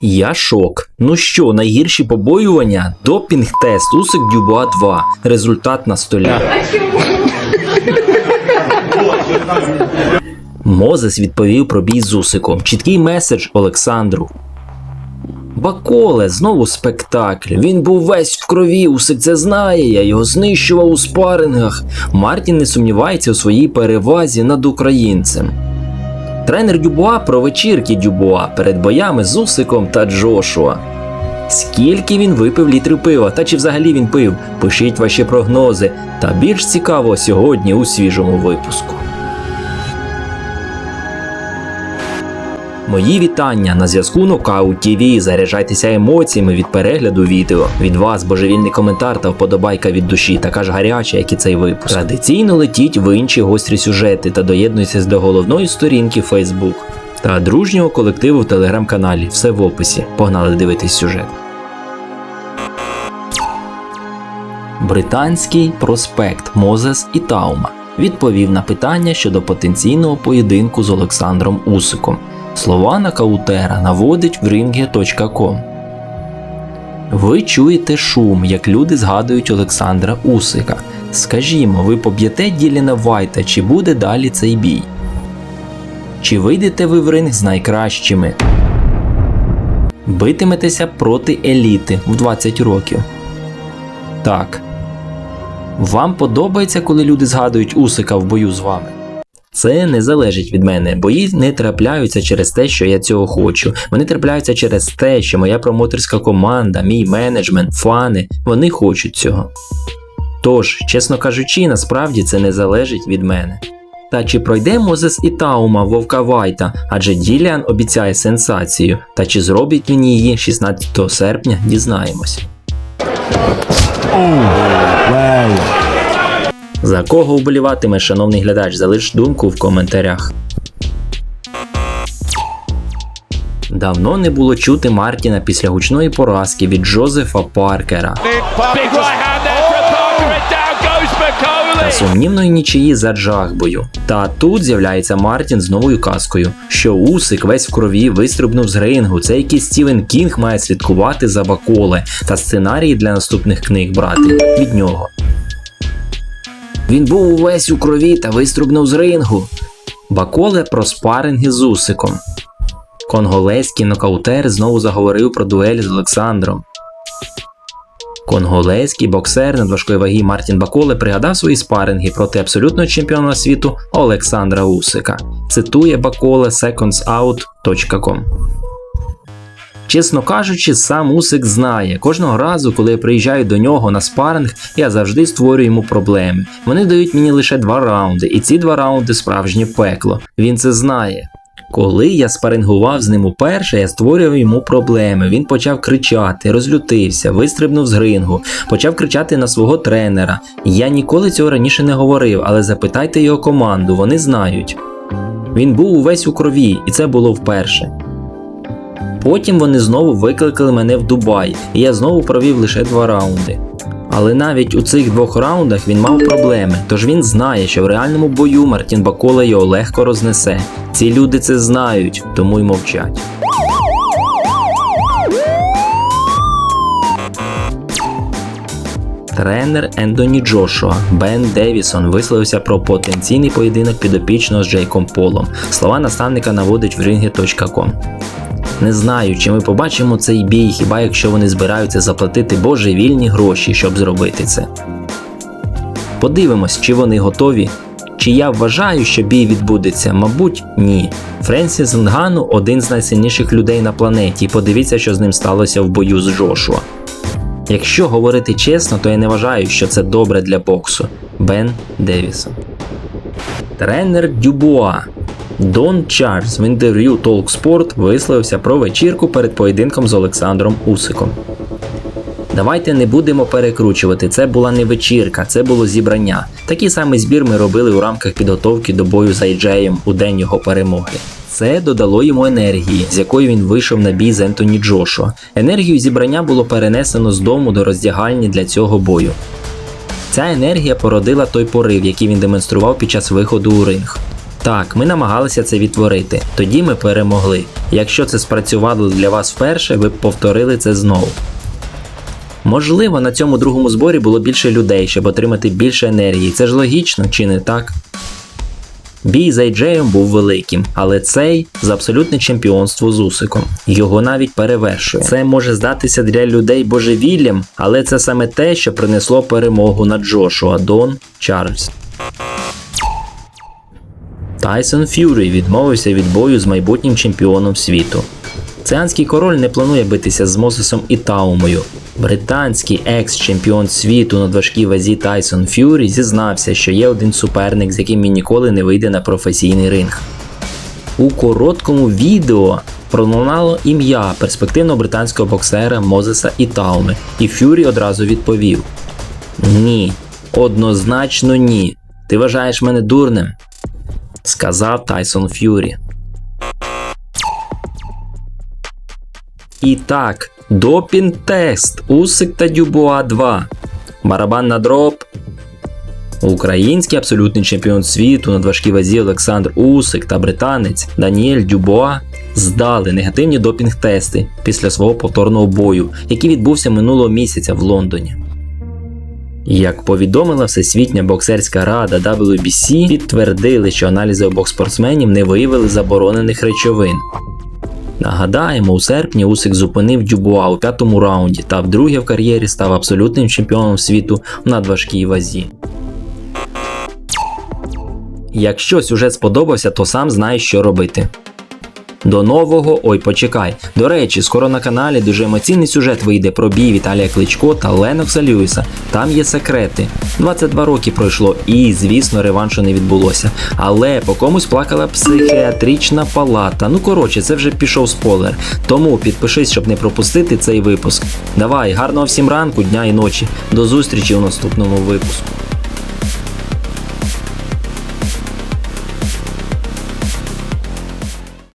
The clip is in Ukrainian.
Я шок. Ну що, найгірші побоювання? Допінг-тест Усик Дюбуа 2. Результат на столі. Мозес відповів про бій з Усиком. Чіткий меседж Олександру. Баколе, знову спектакль. Він був весь в крові, Усик це знає. Я його знищував у спарингах. Мартін не сумнівається у своїй перевазі над українцем. Тренер Дюбуа про вечірки Дюбуа перед боями з Усиком та Джошуа. Скільки він випив літрів пива, та чи взагалі він пив? Пишіть ваші прогнози. Та більш цікаво сьогодні у свіжому випуску. Мої вітання на зв'язку Нокаут ТВ. Заряджайтеся емоціями від перегляду відео. Від вас божевільний коментар та вподобайка від душі, така ж гаряча, як і цей випуск. Традиційно летіть в інші гострі сюжети та доєднуйтесь до головної сторінки Facebook та дружнього колективу в телеграм-каналі. Все в описі. Погнали дивитись сюжет. Британський проспект Мозес і Таума відповів на питання щодо потенційного поєдинку з Олександром Усиком. Слова Нокаутера наводить в ringe.com. Ви чуєте шум, як люди згадують Олександра Усика. Скажімо, ви поб'єте Діліна Вайта, чи буде далі цей бій? Чи вийдете ви в ринг з найкращими? Битиметеся проти еліти в 20 років. Так. Вам подобається, коли люди згадують Усика в бою з вами? Це не залежить від мене. Бої не трапляються через те, що я цього хочу. Вони трапляються через те, що моя промоторська команда, мій менеджмент, фани, вони хочуть цього. Тож, чесно кажучи, насправді це не залежить від мене. Та чи пройде Мозес і Таума Вовка Вайта, адже Діліан обіцяє сенсацію, та чи зробить він її 16 серпня, дізнаємось. За кого вболіватиме, шановний глядач, залиш думку в коментарях. Давно не було чути Мартіна після гучної поразки від Джозефа Паркера та сумнівної нічиї за Джагбою. Та тут з'являється Мартін з новою казкою, що Усик весь в крові вистрибнув з рингу. Це якийсь Стівен Кінг має слідкувати за Баколе та сценарії для наступних книг брати від нього. Він був увесь у крові та вистрибнув з рингу. Баколе про спаринги з Усиком. Конголезький нокаутер знову заговорив про дуель з Олександром. Конголезький боксер надважкої ваги Мартін Баколе пригадав свої спаринги проти абсолютного чемпіона світу Олександра Усика. Цитує Баколе secondsout.com. Чесно кажучи, сам Усик знає, кожного разу, коли я приїжджаю до нього на спаринг, я завжди створюю йому проблеми. Вони дають мені лише два раунди, і ці два раунди справжнє пекло. Він це знає. Коли я спарингував з ним уперше, я створював йому проблеми. Він почав кричати, розлютився, вистрибнув з рингу, почав кричати на свого тренера. Я ніколи цього раніше не говорив, але запитайте його команду, вони знають. Він був увесь у крові, і це було вперше. Потім вони знову викликали мене в Дубай, і я знову провів лише два раунди. Але навіть у цих двох раундах він мав проблеми, тож він знає, що в реальному бою Мартін Бакола його легко рознесе. Ці люди це знають, тому й мовчать. Тренер Ендоні Джошуа Бен Девісон висловився про потенційний поєдинок підопічного з Джейком Полом. Слова наставника наводить в ringe.com. Не знаю, чи ми побачимо цей бій, хіба якщо вони збираються заплатити божевільні гроші, щоб зробити це. Подивимось, чи вони готові. Чи я вважаю, що бій відбудеться? Мабуть, ні. Френсіс Нгану один з найсильніших людей на планеті, подивіться, що з ним сталося в бою з Джошуа. Якщо говорити чесно, то я не вважаю, що це добре для боксу. Бен Девісон. Тренер Дюбуа Дон Чарльз в інтерв'ю Talksport висловився про вечірку перед поєдинком з Олександром Усиком. Давайте не будемо перекручувати. Це була не вечірка, це було зібрання. Такий самий збір ми робили у рамках підготовки до бою з Айджеєм у день його перемоги. Це додало йому енергії, з якою він вийшов на бій з Ентоні Джошуа. Енергію зібрання було перенесено з дому до роздягальні для цього бою. Ця енергія породила той порив, який він демонстрував під час виходу у ринг. Так, ми намагалися це відтворити. Тоді ми перемогли. Якщо це спрацювало для вас вперше, ви б повторили це знову. Можливо, на цьому другому зборі було більше людей, щоб отримати більше енергії. Це ж логічно, чи не так? Бій з Айджеєм був великим, але цей з абсолютне чемпіонство з Усиком. Його навіть перевершує. Це може здатися для людей божевіллям, але це саме те, що принесло перемогу над Джошуа Дон Чарльз. Тайсон Ф'юрі відмовився від бою з майбутнім чемпіоном світу. Цианський король не планує битися з Мосесом і Таумою. Британський екс-чемпіон світу на важкій вазі Тайсон Ф'юрі зізнався, що є один суперник, з яким він ніколи не вийде на професійний ринг. У короткому відео пролунало ім'я перспективного британського боксера Мозеса Ітауми, і Ф'юрі одразу відповів: Ні, однозначно ні. Ти вважаєш мене дурним? Сказав Тайсон Ф'юрі. І так, допінг-тест Усик та Дюбуа 2. Барабан на дроб. Український абсолютний чемпіон світу на важкій вазі Олександр Усик та британець Даніель Дюбуа здали негативні допінг-тести після свого повторного бою, який відбувся минулого місяця в Лондоні. Як повідомила Всесвітня боксерська рада WBC, підтвердили, що аналізи обох спортсменів не виявили заборонених речовин. Нагадаємо, у серпні Усик зупинив Дюбуа у п'ятому раунді та вдруге в кар'єрі став абсолютним чемпіоном світу в надважкій вазі. Якщо сюжет сподобався, то сам знаєш, що робити. До нового, ой, почекай. До речі, скоро на каналі дуже емоційний сюжет вийде про бій Віталія Кличко та Ленокса Льюіса. Там є секрети. 22 роки пройшло, і, звісно, реваншу не відбулося. Але по комусь плакала психіатрична палата. Ну коротше, це вже пішов спойлер. Тому підпишись, щоб не пропустити цей випуск. Давай, гарного всім ранку, дня і ночі. До зустрічі у наступному випуску.